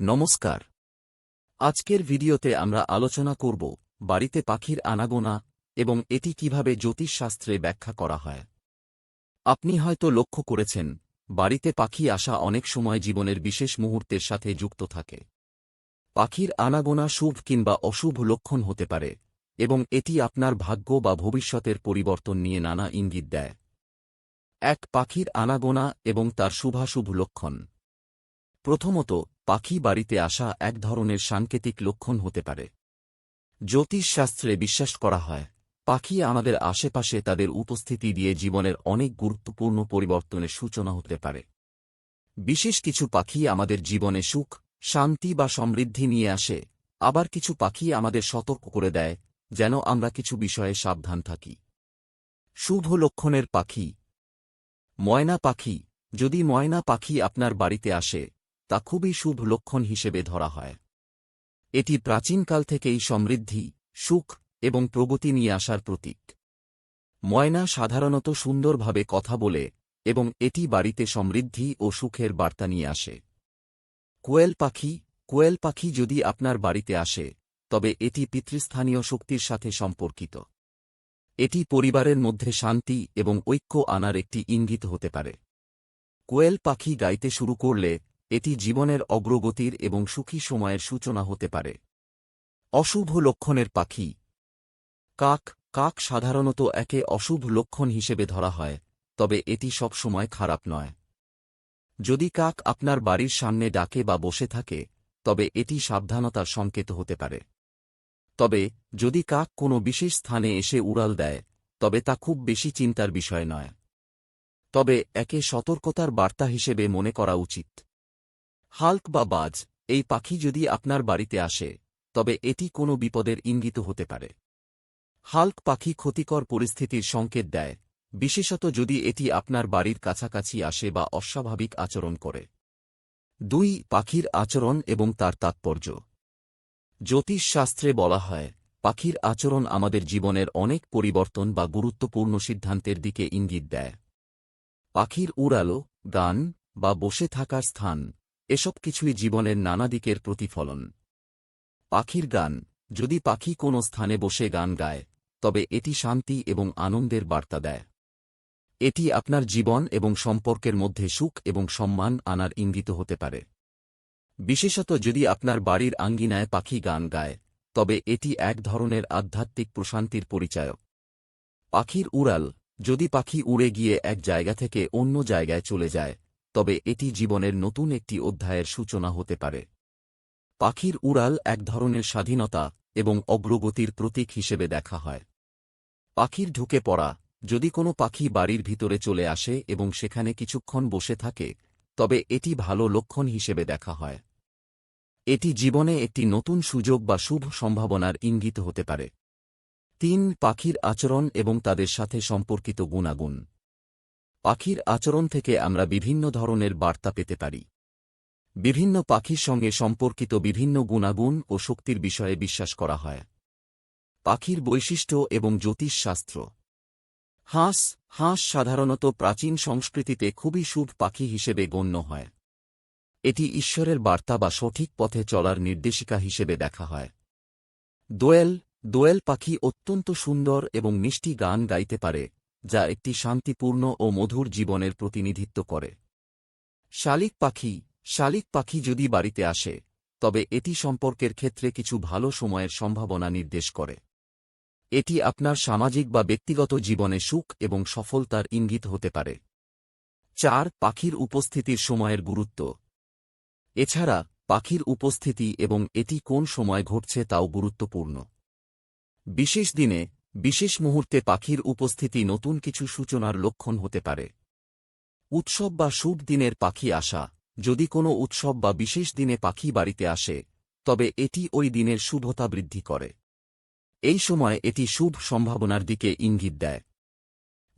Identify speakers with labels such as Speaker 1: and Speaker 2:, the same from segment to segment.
Speaker 1: নমস্কার। আজকের ভিডিওতে আমরা আলোচনা করব বাড়িতে পাখির আনাগোনা এবং এটি কীভাবে জ্যোতিষশাস্ত্রে ব্যাখ্যা করা হয়। আপনি হয়তো লক্ষ্য করেছেন, বাড়িতে পাখি আসা অনেক সময় জীবনের বিশেষ মুহূর্তের সাথে যুক্ত থাকে। পাখির আনাগোনা শুভ কিংবা অশুভ লক্ষণ হতে পারে এবং এটি আপনার ভাগ্য বা ভবিষ্যতের পরিবর্তন নিয়ে নানা ইঙ্গিত দেয়। এক পাখির আনাগোনা এবং তার শুভাশুভ লক্ষণ। প্রথমত পাখি বাড়িতে আসা এক ধরনের সাংকেতিক লক্ষণ হতে পারে। জ্যোতিষশাস্ত্রে বিশ্বাস করা হয়, পাখি আমাদের আশেপাশে তাদের উপস্থিতি দিয়ে জীবনের অনেক গুরুত্বপূর্ণ পরিবর্তনের সূচনা হতে পারে। বিশেষ কিছু পাখি আমাদের জীবনে সুখ, শান্তি বা সমৃদ্ধি নিয়ে আসে, আবার কিছু পাখি আমাদের সতর্ক করে দেয়, যেন আমরা কিছু বিষয়ে সাবধান থাকি। শুভ লক্ষণের পাখি। ময়না পাখি। যদি ময়না পাখি আপনার বাড়িতে আসে তা খুবই শুভ লক্ষণ হিসেবে ধরা হয়। এটি প্রাচীনকাল থেকেই সমৃদ্ধি, সুখ এবং প্রগতি নিয়ে আসার প্রতীক। ময়না সাধারণত সুন্দরভাবে কথা বলে এবং এটি বাড়িতে সমৃদ্ধি ও সুখের বার্তা নিয়ে আসে। কোয়েল পাখি কোয়েল পাখি যদি আপনার বাড়িতে আসে, তবে এটি পিতৃস্থানীয় শক্তির সাথে সম্পর্কিত। এটি পরিবারের মধ্যে শান্তি এবং ঐক্য আনার একটি ইঙ্গিত হতে পারে। কোয়েল পাখি গাইতে শুরু করলে এটি জীবনের অগ্রগতির এবং সুখী সময়ের সূচনা হতে পারে। অশুভ লক্ষণের পাখি। কাক। কাক সাধারণত একে অশুভ লক্ষণ হিসেবে ধরা হয়, তবে এটি সব সময় খারাপ নয়। যদি কাক আপনার বাড়ির সামনে ডাকে বা বসে থাকে, তবে এটি সাবধানতার সংকেত হতে পারে। তবে, যদি কাক কোনো বিশেষ স্থানে এসে উড়াল দেয়, তবে তা খুব বেশি চিন্তার বিষয় নয়। তবে, একে সতর্কতার বার্তা হিসেবে মনে করা উচিত। হাল্ক বা বাজ, এই পাখি যদি আপনার বাড়িতে আসে, তবে এটি কোনো বিপদের ইঙ্গিত হতে পারে। হাল্ক পাখি ক্ষতিকর পরিস্থিতির সংকেত দেয়, বিশেষত যদি এটি আপনার বাড়ির কাছাকাছি আসে বা অস্বাভাবিক আচরণ করে। দুই, পাখির আচরণ এবং তার তাৎপর্য। জ্যোতিষশাস্ত্রে বলা হয়, পাখির আচরণ আমাদের জীবনের অনেক পরিবর্তন বা গুরুত্বপূর্ণ সিদ্ধান্তের দিকে ইঙ্গিত দেয়। পাখির উড়ালো, গান বা বসে থাকার স্থান এসব কিছুই জীবনের নানা দিকের প্রতিফলন। পাখির গান, যদি পাখি কোনো স্থানে বসে গান গায়, তবে এটি শান্তি এবং আনন্দের বার্তা দেয়। এটি আপনার জীবন এবং সম্পর্কের মধ্যে সুখ এবং সম্মান আনার ইঙ্গিত হতে পারে। বিশেষত যদি আপনার বাড়ির আঙ্গিনায় পাখি গান গায়, তবে এটি এক ধরনের আধ্যাত্মিক প্রশান্তির পরিচায়ক। পাখির উড়াল, যদি পাখি উড়ে গিয়ে এক জায়গা থেকে অন্য জায়গায় চলে যায় তবে এটি জীবনের নতুন একটি অধ্যায়ের সূচনা হতে পারে। পাখির উড়াল এক ধরনের স্বাধীনতা এবং অগ্রগতির প্রতীক হিসেবে দেখা হয়। পাখির ঢুকে পড়া, যদি কোনো পাখি বাড়ির ভিতরে চলে আসে এবং সেখানে কিছুক্ষণ বসে থাকে, তবে এটি ভালো লক্ষণ হিসেবে দেখা হয়। এটি জীবনে একটি নতুন সুযোগ বা শুভ সম্ভাবনার ইঙ্গিত হতে পারে। তিন, পাখির আচরণ এবং তাদের সাথে সম্পর্কিত গুণাগুণ। পাখির আচরণ থেকে আমরা বিভিন্ন ধরনের বার্তা পেতে পারি। বিভিন্ন পাখির সঙ্গে সম্পর্কিত বিভিন্ন গুণাগুণ ও শক্তির বিষয়ে বিশ্বাস করা হয়। পাখির বৈশিষ্ট্য এবং জ্যোতিষশাস্ত্র। হাঁস হাঁস সাধারণত প্রাচীন সংস্কৃতিতে খুবই শুভ পাখি হিসেবে গণ্য হয়। এটি ঈশ্বরের বার্তা বা সঠিক পথে চলার নির্দেশিকা হিসেবে দেখা হয়। দোয়েল দোয়েল পাখি অত্যন্ত সুন্দর এবং মিষ্টি গান গাইতে পারে। যা একটি শান্তিপূর্ণ ও মধুর জীবনের প্রতিনিধিত্ব করে। শালিক পাখি শালিক পাখি যদি বাড়িতে আসে, তবে এটি সম্পর্কের ক্ষেত্রে কিছু ভালো সময়ের সম্ভাবনা নির্দেশ করে। এটি আপনার সামাজিক বা ব্যক্তিগত জীবনে সুখ এবং সফলতার ইঙ্গিত হতে পারে। চার, পাখির উপস্থিতির সময়ের গুরুত্ব। এছাড়া, পাখির উপস্থিতি এবং এটি কোন সময় ঘটছে তাও গুরুত্বপূর্ণ। বিশেষ দিনে বিশেষ মুহূর্তে পাখির উপস্থিতি নতুন কিছু সূচনার লক্ষণ হতে পারে। উৎসব বা শুভ দিনের পাখি আসা। যদি কোনো উৎসব বা বিশেষ দিনে পাখি বাড়িতে আসে, তবে এটি ওই দিনের শুভতা বৃদ্ধি করে। এই সময় এটি শুভ সম্ভাবনার দিকে ইঙ্গিত দেয়।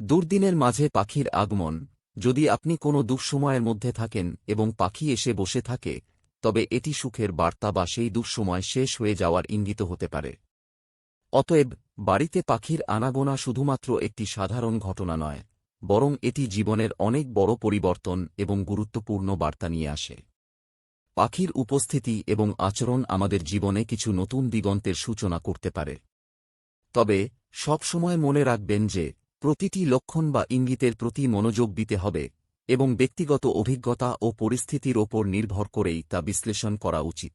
Speaker 1: দুর্দিনের মাঝে পাখির আগমন। যদি আপনি কোনো দুঃসময়ের মধ্যে থাকেন এবং পাখি এসে বসে থাকে, তবে এটি সুখের বার্তা বা সেই দুঃসময় শেষ হয়ে যাওয়ার ইঙ্গিত হতে পারে। অতএব বাড়িতে পাখির আনাগোনা শুধুমাত্র একটি সাধারণ ঘটনা নয়, বরং এটি জীবনের অনেক বড় পরিবর্তন এবং গুরুত্বপূর্ণ বার্তা নিয়ে আসে। পাখির উপস্থিতি এবং আচরণ আমাদের জীবনে কিছু নতুন দিগন্তের সূচনা করতে পারে। তবে সবসময় মনে রাখবেন যে, প্রতিটি লক্ষণ বা ইঙ্গিতের প্রতি মনোযোগ দিতে হবে এবং ব্যক্তিগত অভিজ্ঞতা ও পরিস্থিতির ওপর নির্ভর করেই তা বিশ্লেষণ করা উচিত।